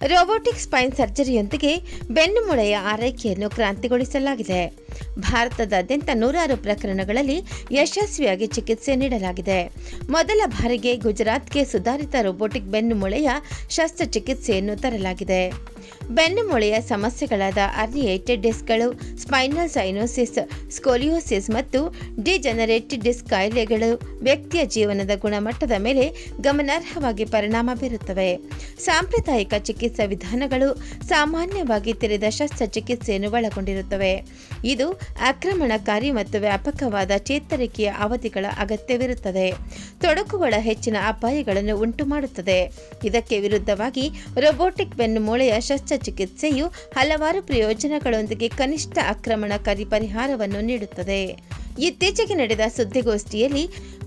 Robotic Spain ಸರ್ಜರಿಯೊಂದಿಗೆ ಬೆನ್ನುಮೂಳೆಯ ಆರೈಕೆಯನ್ನು ಕ್ರಾಂತಿಗೊಳಿಸಲಾಗಿದೆ. ಭಾರತದಾದ್ಯಂತ ನೂರಾರು ಪ್ರಕರಣಗಳಲ್ಲಿ ಯಶಸ್ವಿಯಾಗಿ ಚಿಕಿತ್ಸೆ ನೀಡಲಾಗಿದೆ. ಮೊದಲ ಬಾರಿಗೆ ಗುಜರಾತ್ಗೆ ಸುಧಾರಿತ ರೋಬೋಟಿಕ್ ಬೆನ್ನುಮೂಳೆಯ ಶಸ್ತ್ರಚಿಕಿತ್ಸೆಯನ್ನು ತರಲಾಗಿದೆ. ಬೆನ್ನುಮೂಳೆಯ ಸಮಸ್ಯೆಗಳಾದ ಅರ್ನಿಯೇಟೆಡ್ ಡಿಸ್ಕ್ಗಳು, ಸ್ಪೈನಲ್ ಸೈನೋಸಿಸ್, ಸ್ಕೋಲಿಯೋಸಿಸ್ ಮತ್ತು ಡಿಜೆನರೇಟೆಡ್ ಡಿಸ್ಕ್ ಕಾಯಿಲೆಗಳು ವ್ಯಕ್ತಿಯ ಜೀವನದ ಗುಣಮಟ್ಟದ ಮೇಲೆ ಗಮನಾರ್ಹವಾಗಿ ಪರಿಣಾಮ ಬೀರುತ್ತವೆ. ಸಾಂಪ್ರದಾಯಿಕ ಚಿಕಿತ್ಸಾ ವಿಧಾನಗಳು ಸಾಮಾನ್ಯವಾಗಿ ತೆರೆದ ಶಸ್ತ್ರಚಿಕಿತ್ಸೆಯನ್ನು ಒಳಗೊಂಡಿರುತ್ತವೆ. ಇದು ಆಕ್ರಮಣಕಾರಿ ಮತ್ತು ವ್ಯಾಪಕವಾದ ಚೇತರಿಕೆಯ ಅವಧಿಗಳ ಅಗತ್ಯವಿರುತ್ತದೆ. ತೊಡಕುಗಳ ಹೆಚ್ಚಿನ ಅಪಾಯಗಳನ್ನು ಉಂಟುಮಾಡುತ್ತದೆ. ಇದಕ್ಕೆ ವಿರುದ್ಧವಾಗಿ ರೋಬೋಟಿಕ್ ಬೆನ್ನುಮೂಳೆಯ ಶಸ್ತ್ರಚಿಕಿತ್ಸೆಯು ಹಲವಾರು ಪ್ರಯೋಜನಗಳೊಂದಿಗೆ ಕನಿಷ್ಠ ಆಕ್ರಮಣಕಾರಿ ಪರಿಹಾರವನ್ನು ನೀಡುತ್ತದೆ. ಇತ್ತೀಚೆಗೆ ನಡೆದ ಸುದ್ದಿಗೋಷ್ಠಿಯಲ್ಲಿ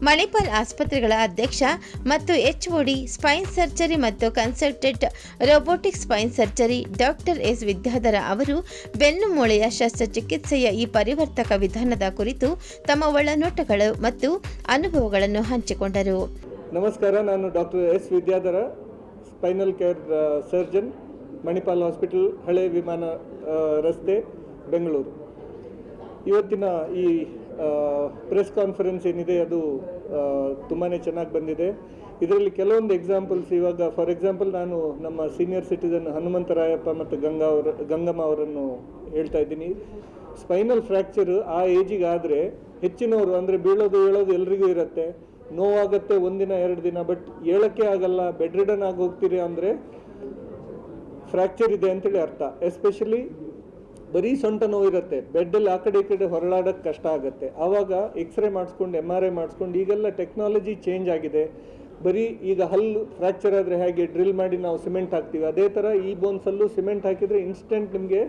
ಮಣಿಪಾಲ್ ಆಸ್ಪತ್ರೆಗಳ ಅಧ್ಯಕ್ಷ ಮತ್ತು ಎಚ್ಒಡಿ ಸ್ಪೈನ್ ಸರ್ಜರಿ ಮತ್ತು consultant robotic spine surgery doctor S Vidyadhara ಅವರು ಬೆನ್ನುಮೂಳೆಯ ಶಸ್ತ್ರಚಿಕಿತ್ಸೆಯ ಈ ಪರಿವರ್ತಕ ವಿಧಾನದ ಕುರಿತು ತಮ್ಮ ಒಳನೋಟಗಳು ಮತ್ತು ಅನುಭವಗಳನ್ನು ಹಂಚಿಕೊಂಡರು. ನಮಸ್ಕಾರ, ನಾನು doctor S Vidyadhara, spinal care surgeon, Manipal hospital, ಹಳೆ ವಿಮಾನ ರಸ್ತೆ, ಬೆಂಗಳೂರು. ಇವತ್ತಿನ ಈ ಪ್ರೆಸ್ ಕಾನ್ಫರೆನ್ಸ್ ಏನಿದೆ ಅದು ತುಂಬಾ ಚೆನ್ನಾಗಿ ಬಂದಿದೆ. ಇದರಲ್ಲಿ ಕೆಲವೊಂದು ಎಕ್ಸಾಂಪಲ್ಸ್ ಇವಾಗ ಫಾರ್ ಎಕ್ಸಾಂಪಲ್ ನಾನು ನಮ್ಮ ಸೀನಿಯರ್ ಸಿಟಿಸನ್ ಹನುಮಂತರಾಯಪ್ಪ ಮತ್ತು ಗಂಗಾ ಅವರ, ಗಂಗಮ್ಮ ಅವರನ್ನು ಹೇಳ್ತಾ ಇದ್ದೀನಿ. ಸ್ಪೈನಲ್ ಫ್ರ್ಯಾಕ್ಚರ್ ಆ ಏಜಿಗೆ ಆದರೆ ಹೆಚ್ಚಿನವರು, ಅಂದರೆ ಬೀಳೋದು ಹೇಳೋದು ಎಲ್ರಿಗೂ ಇರುತ್ತೆ. ನೋವಾಗತ್ತೆ ಒಂದಿನ, ಎರಡು ದಿನ ಬಟ್ ಹೇಳಕ್ಕೆ ಆಗಲ್ಲ ಬೆಡ್ ರಿಡನ್ ಆಗಿ ಹೋಗ್ತೀರಿ ಅಂದರೆ ಫ್ರ್ಯಾಕ್ಚರ್ ಇದೆ ಅಂತೇಳಿ ಅರ್ಥ. ಎಸ್ಪೆಷಲಿ ಬರೀ ಸೊಂಟ ನೋವು ಇರುತ್ತೆ ಬೆಡ್ಡಲ್ಲಿ ಆ ಕಡೆ ಈ ಕಡೆ ಹೊರಳಾಡೋಕ್ಕೆ ಕಷ್ಟ ಆಗುತ್ತೆ. ಆವಾಗ ಎಕ್ಸ್ರೇ ಮಾಡಿಸ್ಕೊಂಡು ಎಂ ಆರ್ ಐ ಮಾಡಿಸ್ಕೊಂಡು ಈಗೆಲ್ಲ ಟೆಕ್ನಾಲಜಿ ಚೇಂಜ್ ಆಗಿದೆ. ಬರೀ ಈಗ ಹಲ್ಲು ಫ್ರ್ಯಾಕ್ಚರ್ ಆದರೆ ಹೇಗೆ ಡ್ರಿಲ್ ಮಾಡಿ ನಾವು ಸಿಮೆಂಟ್ ಹಾಕ್ತೀವಿ. ಅದೇ ಥರ ಈ ಬೋನ್ಸಲ್ಲೂ ಸಿಮೆಂಟ್ ಹಾಕಿದರೆ ಇನ್ಸ್ಟೆಂಟ್ ನಿಮಗೆ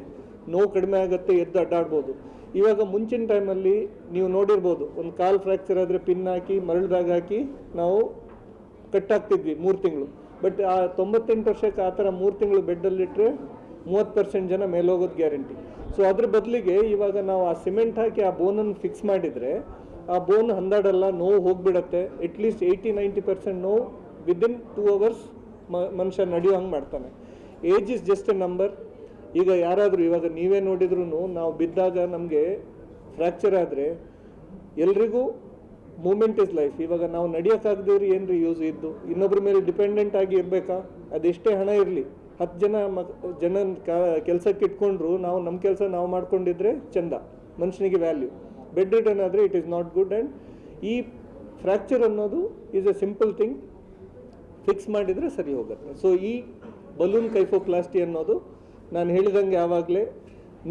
ನೋವು ಕಡಿಮೆ ಆಗುತ್ತೆ, ಎದ್ದು ಅಡ್ಡಾಡ್ಬೋದು. ಇವಾಗ ಮುಂಚಿನ ಟೈಮಲ್ಲಿ ನೀವು ನೋಡಿರ್ಬೋದು, ಒಂದು ಕಾಲು ಫ್ರ್ಯಾಕ್ಚರ್ ಆದರೆ ಪಿನ್ ಹಾಕಿ, ಮರಳು ಹಾಕಿ ನಾವು ಕಟ್ಟಾಗ್ತಿದ್ವಿ ಮೂರು ತಿಂಗಳು. ಬಟ್ ಆ ತೊಂಬತ್ತೆಂಟು ವರ್ಷಕ್ಕೆ ಆ ಥರ ಮೂರು ತಿಂಗಳು ಬೆಡ್ಡಲ್ಲಿಟ್ಟರೆ ಮೂವತ್ತು ಪರ್ಸೆಂಟ್ ಜನ ಮೇಲೋಗೋದು ಗ್ಯಾರಂಟಿ. ಸೊ ಅದ್ರ ಬದಲಿಗೆ ಇವಾಗ ನಾವು ಆ ಸಿಮೆಂಟ್ ಹಾಕಿ ಆ ಬೋನನ್ನು ಫಿಕ್ಸ್ ಮಾಡಿದರೆ ಆ ಬೋನ್ ಹಂದಾಡಲ್ಲ ನೋವು ಹೋಗಿಬಿಡತ್ತೆ. At least eighty ninety percent ನೋವು ವಿದಿನ್ ಟೂ ಅವರ್ಸ್ ಮನುಷ್ಯ ನಡೆಯೋ ಹಂಗೆ ಮಾಡ್ತಾನೆ. Age is just a number ಈಗ ಯಾರಾದರೂ ಇವಾಗ ನೀವೇ ನೋಡಿದ್ರು ನಾವು ಬಿದ್ದಾಗ ನಮಗೆ ಫ್ರ್ಯಾಕ್ಚರ್ ಆದರೆ ಎಲ್ರಿಗೂ ಮೂಮೆಂಟ್ ಇಸ್ ಲೈಫ್ ಇವಾಗ ನಾವು ನಡೆಯೋಕ್ಕಾಗದೇವ್ರಿ ರೀ ಯೂಸ್ ಇದ್ದು? ಇನ್ನೊಬ್ಬರ ಮೇಲೆ ಡಿಪೆಂಡೆಂಟ್ ಆಗಿ ಇರಬೇಕಾ? ಅದೆಷ್ಟೇ ಹಣ ಇರಲಿ. ಹತ್ತು ಜನ ಮಕ್ ಜನ ಕೆಲಸಕ್ಕೆ ಇಟ್ಕೊಂಡ್ರು, ನಾವು ನಮ್ಮ ಕೆಲಸ ನಾವು ಮಾಡ್ಕೊಂಡಿದ್ರೆ ಚಂದ, ಮನುಷ್ಯನಿಗೆ ವ್ಯಾಲ್ಯೂ ಬೆಡ್ ರಿಟರ್ನ್ ಆದರೆ it is not good and ಈ ಫ್ರ್ಯಾಕ್ಚರ್ ಅನ್ನೋದು is a simple thing fix ಮಾಡಿದರೆ ಸರಿ ಹೋಗುತ್ತೆ. ಸೊ ಈ ಬಲೂನ್ ಕೈಫೋಪ್ಲಾಸ್ಟಿ ಅನ್ನೋದು ನಾನು ಹೇಳಿದಂಗೆ ಯಾವಾಗಲೇ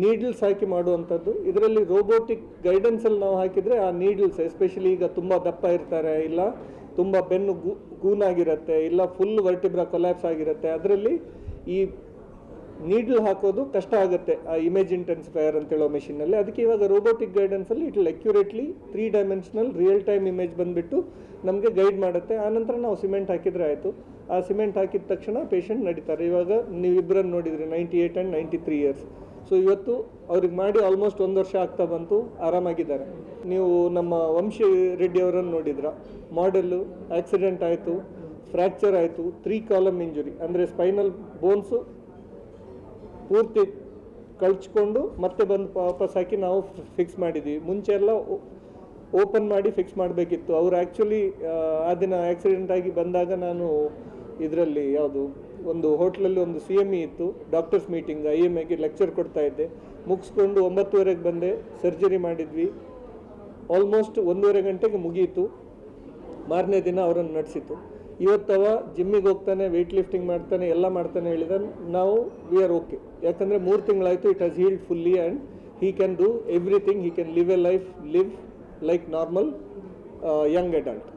ನೀಡಲ್ಸ್ ಹಾಕಿ ಮಾಡುವಂಥದ್ದು. ಇದರಲ್ಲಿ ರೋಬೋಟಿಕ್ ಗೈಡೆನ್ಸಲ್ಲಿ ನಾವು ಹಾಕಿದರೆ ಆ ನೀಡಲ್ಸ್ ಎಸ್ಪೆಷಲಿ ಈಗ ತುಂಬ ದಪ್ಪ ಇರ್ತಾರೆ, ಇಲ್ಲ ತುಂಬ ಬೆನ್ನು ಗೂನಾಗಿರುತ್ತೆ, ಇಲ್ಲ ಫುಲ್ ವರ್ಟಿಬ್ರಾ ಕೊಲ್ಯಾಪ್ಸ್ ಆಗಿರುತ್ತೆ, ಅದರಲ್ಲಿ ಈ ನೀಡ್ಲ್ ಹಾಕೋದು ಕಷ್ಟ ಆಗುತ್ತೆ. ಆ ಇಮೇಜ್ ಇಂಟೆನ್ಸಿಫೈಯರ್ ಅಂತ ಹೇಳೋ ಮೆಷಿನಲ್ಲಿ ಅದಕ್ಕೆ ಇವಾಗ robotic ಗೈಡೆನ್ಸಲ್ಲಿ it accurately three dimensional real time image ಬಂದುಬಿಟ್ಟು ನಮಗೆ ಗೈಡ್ ಮಾಡುತ್ತೆ. ಆನಂತರ ನಾವು ಸಿಮೆಂಟ್ ಹಾಕಿದರೆ ಆಯಿತು. ಆ ಸಿಮೆಂಟ್ ಹಾಕಿದ ತಕ್ಷಣ ಪೇಷಂಟ್ ನಡೀತಾರೆ. ಇವಾಗ ನೀವಿಬ್ಬರನ್ನು ನೋಡಿದ್ರಿ ninety eight and ninety three years so ಇವತ್ತು ಅವ್ರಿಗೆ ಮಾಡಿ ಆಲ್ಮೋಸ್ಟ್ ಒಂದು ವರ್ಷ ಆಗ್ತಾ ಬಂತು, ಆರಾಮಾಗಿದ್ದಾರೆ. ನೀವು ನಮ್ಮ ವಂಶಿ ರೆಡ್ಡಿ ಅವರನ್ನು ನೋಡಿದ್ರ? ಮಾಡೆಲ್ಲು ಆಕ್ಸಿಡೆಂಟ್ ಆಯಿತು. ಫ್ರ್ಯಾಕ್ಚರ್ ಆಯಿತು ತ್ರೀ ಕಾಲಮ್ ಇಂಜುರಿ ಅಂದರೆ ಸ್ಪೈನಲ್ ಬೋನ್ಸು ಪೂರ್ತಿ ಕಳ್ಚ್ಕೊಂಡು ಮತ್ತೆ ಬಂದು ವಾಪಸ್ ಹಾಕಿ ನಾವು ಫಿಕ್ಸ್ ಮಾಡಿದ್ದೀವಿ ಮುಂಚೆ ಎಲ್ಲ ಓಪನ್ ಮಾಡಿ ಫಿಕ್ಸ್ ಮಾಡಬೇಕಿತ್ತು. ಅವ್ರು ಆ್ಯಕ್ಚುಲಿ ಆ ದಿನ ಆಕ್ಸಿಡೆಂಟ್ ಆಗಿ ಬಂದಾಗ ನಾನು ಇದರಲ್ಲಿ ಯಾವುದು, ಒಂದು ಹೋಟ್ಲಲ್ಲಿ ಒಂದು ಸಿ ಎಂ ಇ ಇತ್ತು ಡಾಕ್ಟರ್ಸ್ ಮೀಟಿಂಗ್ ಐ ಎಂ ಎಗೆ ಲೆಕ್ಚರ್ ಕೊಡ್ತಾ ಇದ್ದೆ. ಮುಗಿಸ್ಕೊಂಡು ಒಂಬತ್ತುವರೆಗೆ ಬಂದೆ ಸರ್ಜರಿ ಮಾಡಿದ್ವಿ. ಆಲ್ಮೋಸ್ಟ್ ಒಂದೂವರೆ ಗಂಟೆಗೆ ಮುಗಿಯಿತು ಮಾರನೇ ದಿನ ಅವರನ್ನು ನಡೆಸಿತು. ಇವತ್ತವ ಜಿಮ್ಮಿಗೆ ಹೋಗ್ತಾನೆ ವೆಯ್ಟ್ ಲಿಫ್ಟಿಂಗ್ ಮಾಡ್ತಾನೆ, ಎಲ್ಲ ಮಾಡ್ತಾನೆ ಹೇಳಿದ ನಾವು ವಿ ಆರ್ ಓಕೆ ಯಾಕಂದರೆ ಮೂರು ತಿಂಗಳಾಯಿತು it has healed fully and he can do everything he can live a life live like normal young adult